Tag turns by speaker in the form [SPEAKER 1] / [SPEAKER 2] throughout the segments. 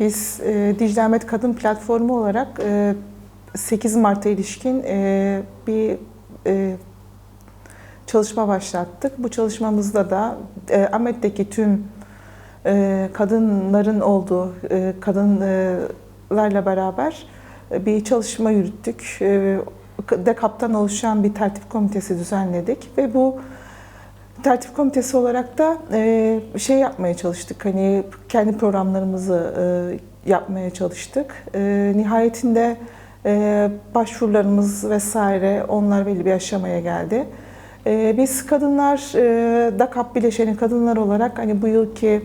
[SPEAKER 1] Biz e, Dicle Ahmet Kadın Platformu olarak e, 8 Mart'a ilişkin e, bir e, çalışma başlattık. Bu çalışmamızda da e, Ahmet'teki tüm e, kadınların olduğu e, kadınlarla beraber e, bir çalışma yürüttük. E, DEKAP'tan oluşan bir tertip komitesi düzenledik ve bu tertip komitesi olarak da e, şey yapmaya çalıştık. Hani kendi programlarımızı e, yapmaya çalıştık. E, nihayetinde e, başvurularımız vesaire onlar belli bir aşamaya geldi. E, biz kadınlar e, DAKAP bileşeni kadınlar olarak hani bu yılki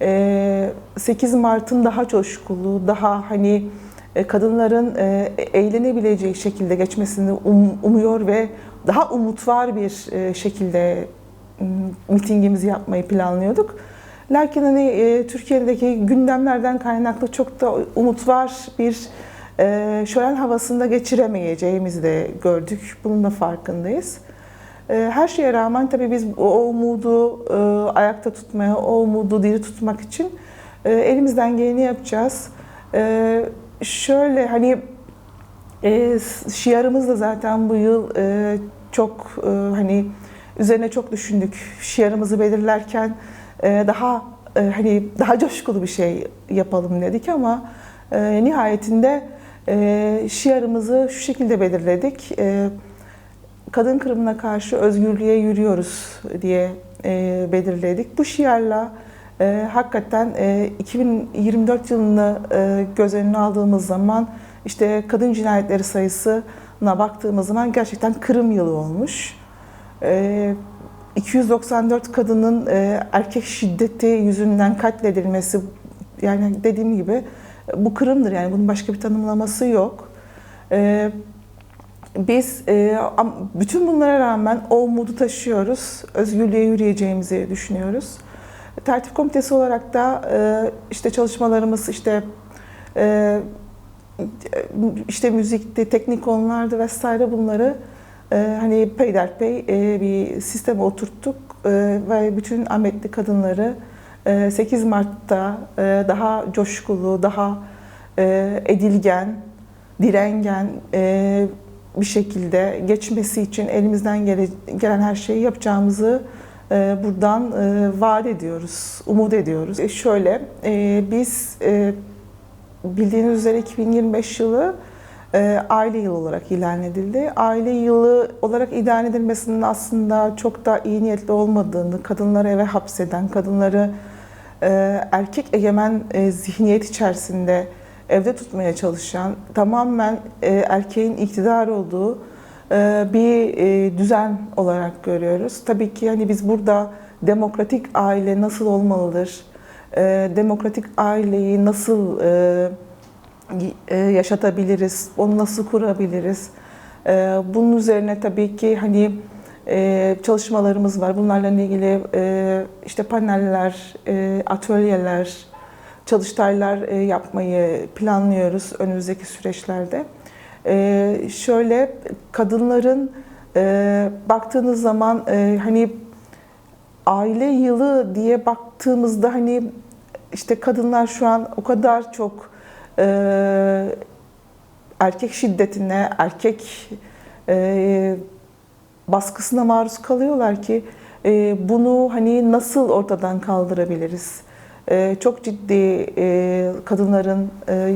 [SPEAKER 1] e, 8 Mart'ın daha coşkulu, daha hani e, kadınların e, eğlenebileceği şekilde geçmesini um- umuyor ve daha umutvar bir e, şekilde mitingimizi yapmayı planlıyorduk. Lakin hani e, Türkiye'deki gündemlerden kaynaklı çok da umutvar bir e, şölen havasında geçiremeyeceğimizi de gördük. Bunun da farkındayız. E, Her şeye rağmen tabii biz o umudu e, ayakta tutmaya, o umudu diri tutmak için e, elimizden geleni yapacağız. E, Şöyle hani e, şiarımız da zaten bu yıl e, çok e, hani üzerine çok düşündük. Şiarımızı belirlerken e, daha e, hani daha coşkulu bir şey yapalım dedik ama e, nihayetinde şiarımızı şu şekilde belirledik. Kadın kırımına karşı özgürlüğe yürüyoruz diye belirledik. Bu şiarla e, hakikaten e, 2024 yılını e, göz önüne aldığımız zaman işte kadın cinayetleri sayısına baktığımız zaman gerçekten kırım yılı olmuş. E, 294 kadının e, erkek şiddeti yüzünden katledilmesi yani dediğim gibi bu kırımdır yani bunun başka bir tanımlaması yok. E, biz e, bütün bunlara rağmen o umudu taşıyoruz. Özgürlüğe yürüyeceğimizi düşünüyoruz. Tertip komitesi olarak da e, işte çalışmalarımız işte işte müzikti, teknik konulardı vesaire bunları e, hani peyderpey e, bir sisteme oturttuk e, ve bütün Ahmetli kadınları e, 8 Mart'ta e, daha coşkulu, daha e, edilgen, direngen e, bir şekilde geçmesi için elimizden gele- gelen her şeyi yapacağımızı e, buradan e, vaat ediyoruz, umut ediyoruz. E, şöyle, e, biz e, bildiğiniz üzere 2025 yılı e, aile yılı olarak ilan edildi. Aile yılı olarak ilan edilmesinin aslında çok da iyi niyetli olmadığını, kadınları eve hapseden, kadınları e, erkek egemen e, zihniyet içerisinde evde tutmaya çalışan, tamamen e, erkeğin iktidar olduğu bir düzen olarak görüyoruz. Tabii ki hani biz burada demokratik aile nasıl olmalıdır, demokratik aileyi nasıl e, yaşatabiliriz, onu nasıl kurabiliriz? E, Bunun üzerine tabii ki hani e, çalışmalarımız var. Bunlarla ilgili e, işte paneller, e, atölyeler, çalıştaylar e, yapmayı planlıyoruz önümüzdeki süreçlerde. E, Şöyle kadınların e, baktığınız zaman e, hani aile yılı diye baktığımızda hani işte kadınlar şu an o kadar çok e, erkek şiddetine, erkek e, baskısına maruz kalıyorlar ki e, bunu hani nasıl ortadan kaldırabiliriz? E, çok ciddi e, kadınların e,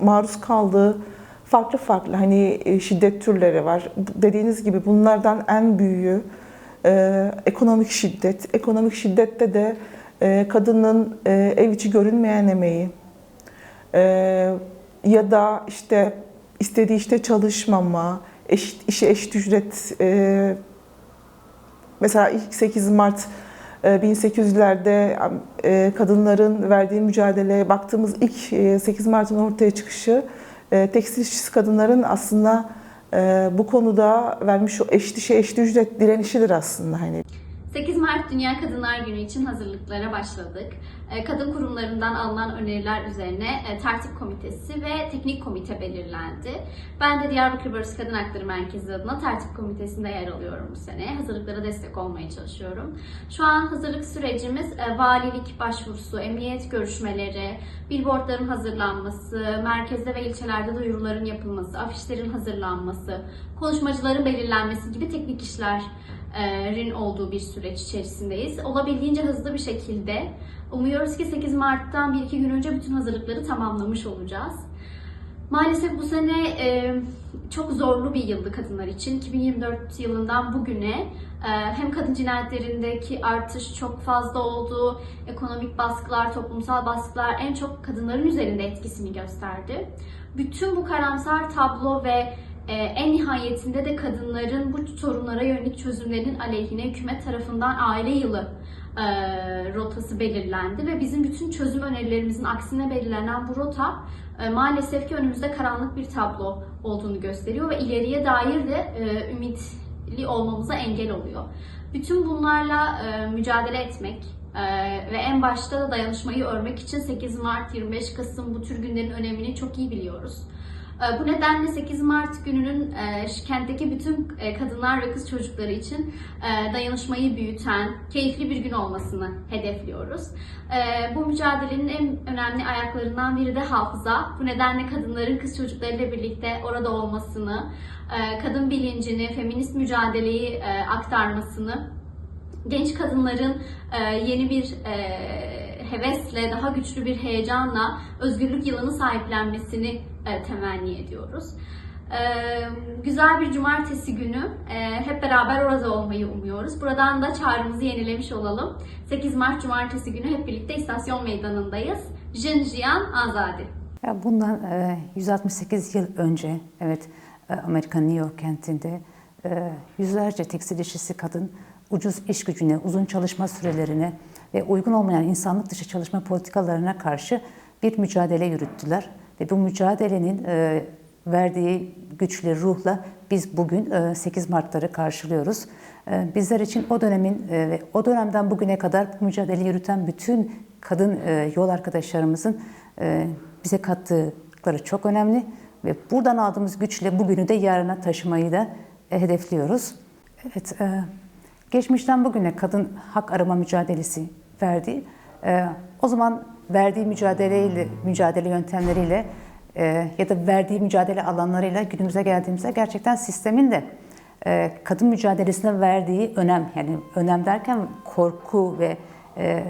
[SPEAKER 1] maruz kaldığı farklı farklı hani e, şiddet türleri var. Dediğiniz gibi bunlardan en büyüğü e, ekonomik şiddet. Ekonomik şiddette de e, kadının e, ev içi görünmeyen emeği, ya da işte istediği işte çalışmama, eşit, işe eşit ücret e, mesela ilk 8 Mart e, 1800'lerde e, kadınların verdiği mücadeleye baktığımız ilk e, 8 Mart'ın ortaya çıkışı e, tekstil işçisi kadınların aslında e, bu konuda vermiş o eşit işe eşit ücret direnişidir aslında hani.
[SPEAKER 2] 8 Mart Dünya Kadınlar Günü için hazırlıklara başladık. E, kadın kurumlarından alınan öneriler üzerine e, tertip komitesi ve teknik komite belirlendi. Ben de Diyarbakır Barış Kadın Hakları Merkezi adına tertip komitesinde yer alıyorum bu sene. Hazırlıklara destek olmaya çalışıyorum. Şu an hazırlık sürecimiz e, valilik başvurusu, emniyet görüşmeleri, billboardların hazırlanması, merkezde ve ilçelerde duyuruların yapılması, afişlerin hazırlanması, konuşmacıların belirlenmesi gibi teknik işlerin olduğu bir süreç içerisindeyiz. Olabildiğince hızlı bir şekilde umuyoruz ki 8 Mart'tan 1-2 gün önce bütün hazırlıkları tamamlamış olacağız. Maalesef bu sene e, çok zorlu bir yıldı kadınlar için. 2024 yılından bugüne e, hem kadın cinayetlerindeki artış çok fazla oldu, ekonomik baskılar, toplumsal baskılar en çok kadınların üzerinde etkisini gösterdi. Bütün bu karamsar tablo ve e, en nihayetinde de kadınların bu sorunlara yönelik çözümlerinin aleyhine hükümet tarafından aile yılı e, rotası belirlendi ve bizim bütün çözüm önerilerimizin aksine belirlenen bu rota e, maalesef ki önümüzde karanlık bir tablo olduğunu gösteriyor ve ileriye dair de e, ümitli olmamıza engel oluyor. Bütün bunlarla e, mücadele etmek e, ve en başta da dayanışmayı örmek için 8 Mart, 25 Kasım bu tür günlerin önemini çok iyi biliyoruz. E, Bu nedenle 8 Mart gününün e, kentteki bütün e, kadınlar ve kız çocukları için e, dayanışmayı büyüten, keyifli bir gün olmasını hedefliyoruz. Bu mücadelenin en önemli ayaklarından biri de hafıza. Bu nedenle kadınların kız çocuklarıyla birlikte orada olmasını, kadın bilincini, feminist mücadeleyi aktarmasını, genç kadınların yeni bir hevesle, daha güçlü bir heyecanla özgürlük yılını sahiplenmesini e, temenni ediyoruz. E, güzel bir cumartesi günü e, hep beraber orada olmayı umuyoruz. Buradan da çağrımızı yenilemiş olalım. 8 Mart Cumartesi günü hep birlikte istasyon meydanındayız. Jinjiyan Azadi.
[SPEAKER 3] Ya bundan e, 168 yıl önce, evet e, Amerika New York kentinde yüzlerce tekstil işçisi kadın ucuz iş gücüne, uzun çalışma sürelerine ve uygun olmayan insanlık dışı çalışma politikalarına karşı bir mücadele yürüttüler. Ve bu mücadelenin e, verdiği güçlü ruhla biz bugün e, 8 Mart'ları karşılıyoruz. E, Bizler için o dönemin e, ve o dönemden bugüne kadar bu mücadele yürüten bütün kadın e, yol arkadaşlarımızın e, bize kattıkları çok önemli ve buradan aldığımız güçle bugünü de yarına taşımayı da e, hedefliyoruz. Evet, e, geçmişten bugüne kadın hak arama mücadelesi verdi. E, o zaman verdiği mücadeleyle, mücadele yöntemleriyle e, ya da verdiği mücadele alanlarıyla günümüze geldiğimizde gerçekten sistemin de e, kadın mücadelesine verdiği önem, yani önem derken korku ve e,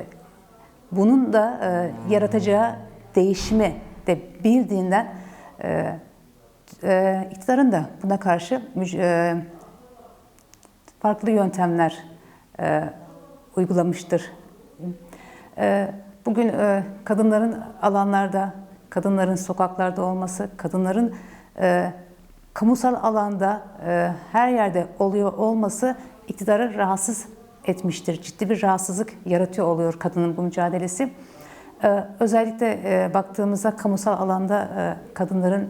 [SPEAKER 3] bunun da e, yaratacağı değişimi de bildiğinden e, e, iktidarın da buna karşı e, farklı yöntemler e, uygulamıştır. E, bugün e, kadınların alanlarda, kadınların sokaklarda olması, kadınların e, kamusal alanda e, her yerde oluyor olması iktidarı rahatsız etmiştir. Ciddi bir rahatsızlık yaratıyor oluyor kadının bu mücadelesi. Ee, özellikle e, baktığımızda kamusal alanda e, kadınların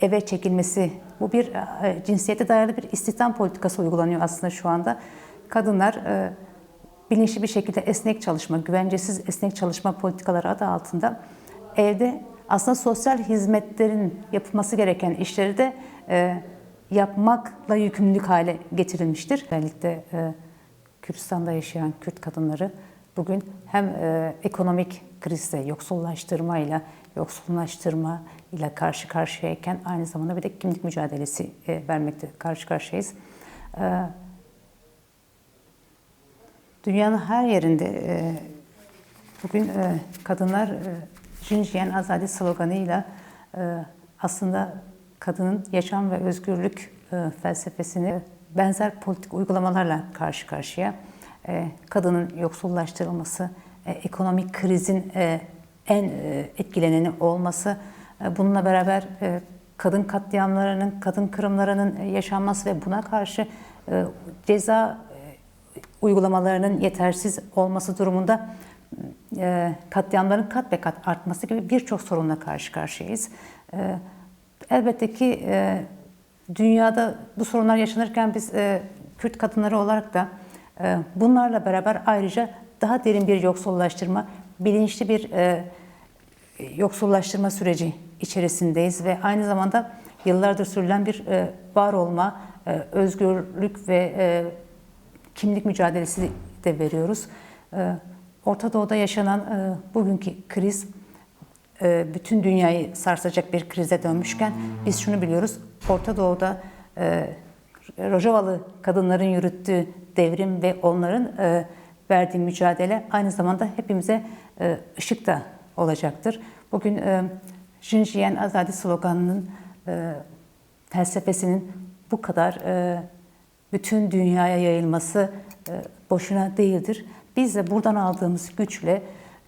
[SPEAKER 3] eve çekilmesi, bu bir e, cinsiyete dayalı bir istihdam politikası uygulanıyor aslında şu anda. Kadınlar e, bilinçli bir şekilde esnek çalışma, güvencesiz esnek çalışma politikaları adı altında evde aslında sosyal hizmetlerin yapılması gereken işleri de e, yapmakla yükümlülük hale getirilmiştir. Özellikle e, Kürdistan'da yaşayan Kürt kadınları bugün hem e, ekonomik krizle, yoksullaştırmayla, yoksullaştırma ile karşı karşıyayken aynı zamanda bir de kimlik mücadelesi e, vermekte karşı karşıyayız. E, dünyanın her yerinde e, bugün e, kadınlar e, Jinjiyan Azadi sloganıyla e, aslında kadının yaşam ve özgürlük e, felsefesini benzer politik uygulamalarla karşı karşıya. E, kadının yoksullaştırılması, e, ekonomik krizin e, en e, etkileneni olması, e, bununla beraber e, kadın katliamlarının, kadın kırımlarının yaşanması ve buna karşı e, ceza uygulamalarının yetersiz olması durumunda e, katliamların kat be kat artması gibi birçok sorunla karşı karşıyayız. E, elbette ki e, dünyada bu sorunlar yaşanırken biz e, Kürt kadınları olarak da bunlarla beraber ayrıca daha derin bir yoksullaştırma, bilinçli bir yoksullaştırma süreci içerisindeyiz ve aynı zamanda yıllardır sürülen bir var olma, özgürlük ve kimlik mücadelesi de veriyoruz. E, Orta Doğu'da yaşanan e, bugünkü kriz e, bütün dünyayı sarsacak bir krize dönmüşken biz şunu biliyoruz. Orta Doğu'da e, Rojavalı kadınların yürüttüğü devrim ve onların verdiği mücadele aynı zamanda hepimize ışık da olacaktır. Bugün Jinjiyen Azadi sloganının felsefesinin bu kadar bütün dünyaya yayılması e, boşuna değildir. Biz de buradan aldığımız güçle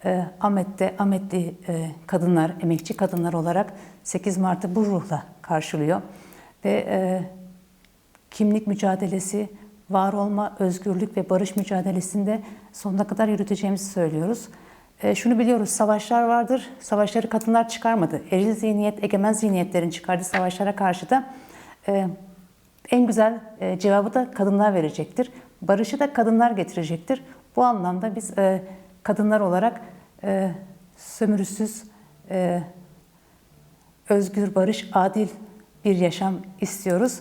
[SPEAKER 3] e, Ahmet'te Ahmetli e, kadınlar, emekçi kadınlar olarak 8 Mart'ı bu ruhla karşılıyor ve kimlik mücadelesi, var olma, özgürlük ve barış mücadelesinde sonuna kadar yürüteceğimizi söylüyoruz. E, şunu biliyoruz, savaşlar vardır. Savaşları kadınlar çıkarmadı. Eril zihniyet, egemen zihniyetlerin çıkardığı savaşlara karşı da e, en güzel e, cevabı da kadınlar verecektir. Barışı da kadınlar getirecektir. Bu anlamda biz e, kadınlar olarak e, sömürüsüz, özgür, barış, adil bir yaşam istiyoruz.